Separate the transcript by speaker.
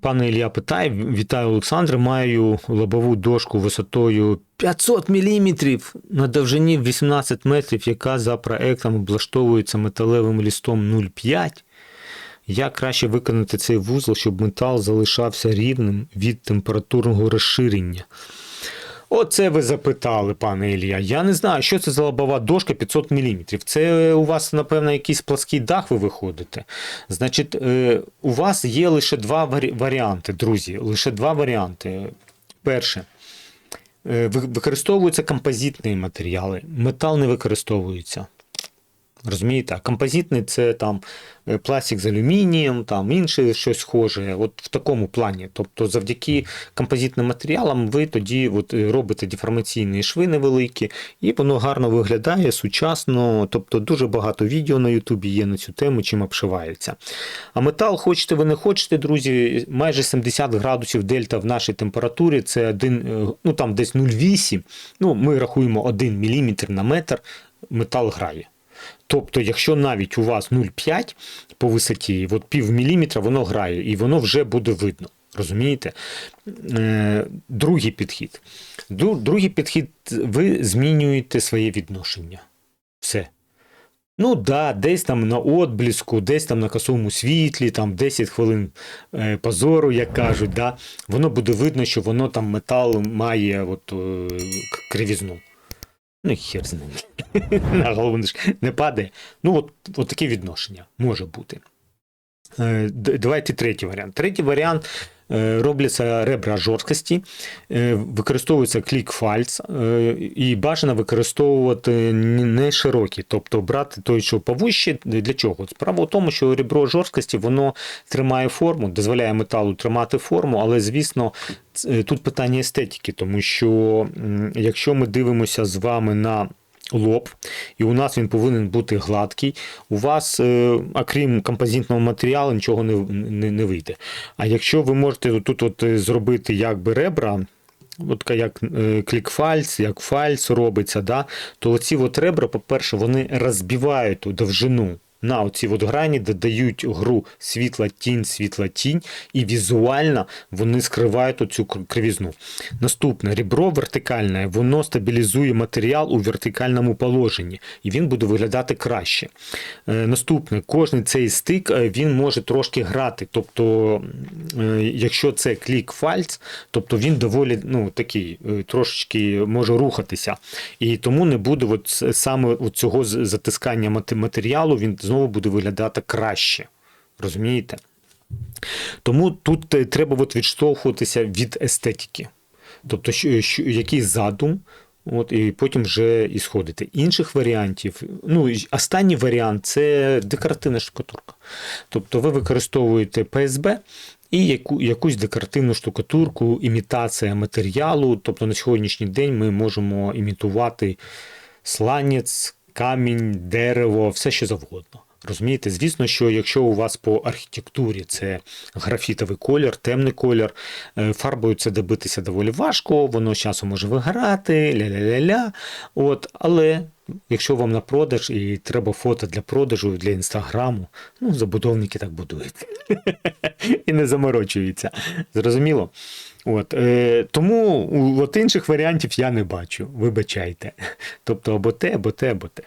Speaker 1: Пане Ілля питає, вітаю Олександр. Маю лобову дошку висотою 500 мм на довжині 18 метрів, яка за проектом облаштовується металевим лістом 0,5. Як краще виконати цей вузол, щоб метал залишався рівним від температурного розширення? Оце ви запитали, пане Ілля. Я не знаю, що це за лобова дошка 500 мм. Це у вас, напевно, якийсь плаский дах ви виходите. Значить, е, у вас є лише два варіанти, друзі. Лише два варіанти. Перше. Е, Використовуються композитні матеріали. Метал не використовується. Розумієте? Композитний це там е, пластик з алюмінієм, там інше щось схоже. От в такому плані. Тобто, завдяки композитним матеріалам ви тоді от, е, робите деформаційні шви невеликі, і воно гарно виглядає сучасно. Тобто дуже багато відео на Ютубі є на цю тему, чим обшивається. А метал, хочете ви не хочете, друзі, майже 70 градусів дельта в нашій температурі це один, е, ну там десь 0,8. Ну, ми рахуємо 1 мм на метр, метал грає. Тобто, якщо навіть у вас 0,5 по висоті, от пів міліметра воно грає, і воно вже буде видно. Розумієте? Е, Другий підхід. Другий підхід, ви змінюєте своє відношення. Все. Ну да, десь там на отбліску, десь там на косому світлі, там 10 хвилин е, позору, як кажуть, да, воно буде видно, що воно там метал має от, е, кривізну. Ну, хер з ним. На голову не падає. Ну, от, от таке відношення може бути. Е, Давайте третій варіант. Третій варіант робляться ребра жорсткості, е, використовується клік фальц, е, і бажано використовувати не широкі, тобто брати той, що повище. Для чого? Справа в тому, що ребро жорсткості воно тримає форму, дозволяє металу тримати форму, але звісно, тут питання естетики, тому що якщо ми дивимося з вами на лоб, і у нас він повинен бути гладкий. У вас, е, окрім композитного матеріалу, нічого не, не, не вийде. А якщо ви можете тут от е, зробити якби ребра. От як е, клікфальц, як фальц робиться, да, то оці от ребра, по-перше, вони розбивають довжину на оці от грані, додають гру світла тінь, світла тінь, і візуально вони скривають оцю кривізну. Наступне ребро вертикальне, воно стабілізує матеріал у вертикальному положенні, і він буде виглядати краще. Е, Наступне, кожний цей стик е, він може трошки грати. Тобто, е, якщо це клік фальц, тобто він доволі ну, такий трошечки може рухатися. І тому не буде от саме от цього затискання матеріалу, він знову буде виглядати краще. Розумієте? Тому тут е, треба от відштовхуватися від естетики. Тобто, що, що, який задум, от, і потім вже і сходити. Інших варіантів, ну, останній варіант це декоративна штукатурка. Тобто ви використовуєте ПСБ і яку, якусь декоративну штукатурку, імітація матеріалу. Тобто на сьогоднішній день ми можемо імітувати сланець, камінь, дерево, все що завгодно. Розумієте, звісно, що якщо у вас по архітектурі це графітовий колір, темний колір, е, фарбою це добитися доволі важко, воно з часом може вигорати, ля-ля-ля-ля. От, але якщо вам на продаж і треба фото для продажу, для інстаграму, ну, забудовники так будують. І не заморочуються. Зрозуміло? От, е, тому от інших варіантів я не бачу. Вибачайте. Тобто або те, або те, або те.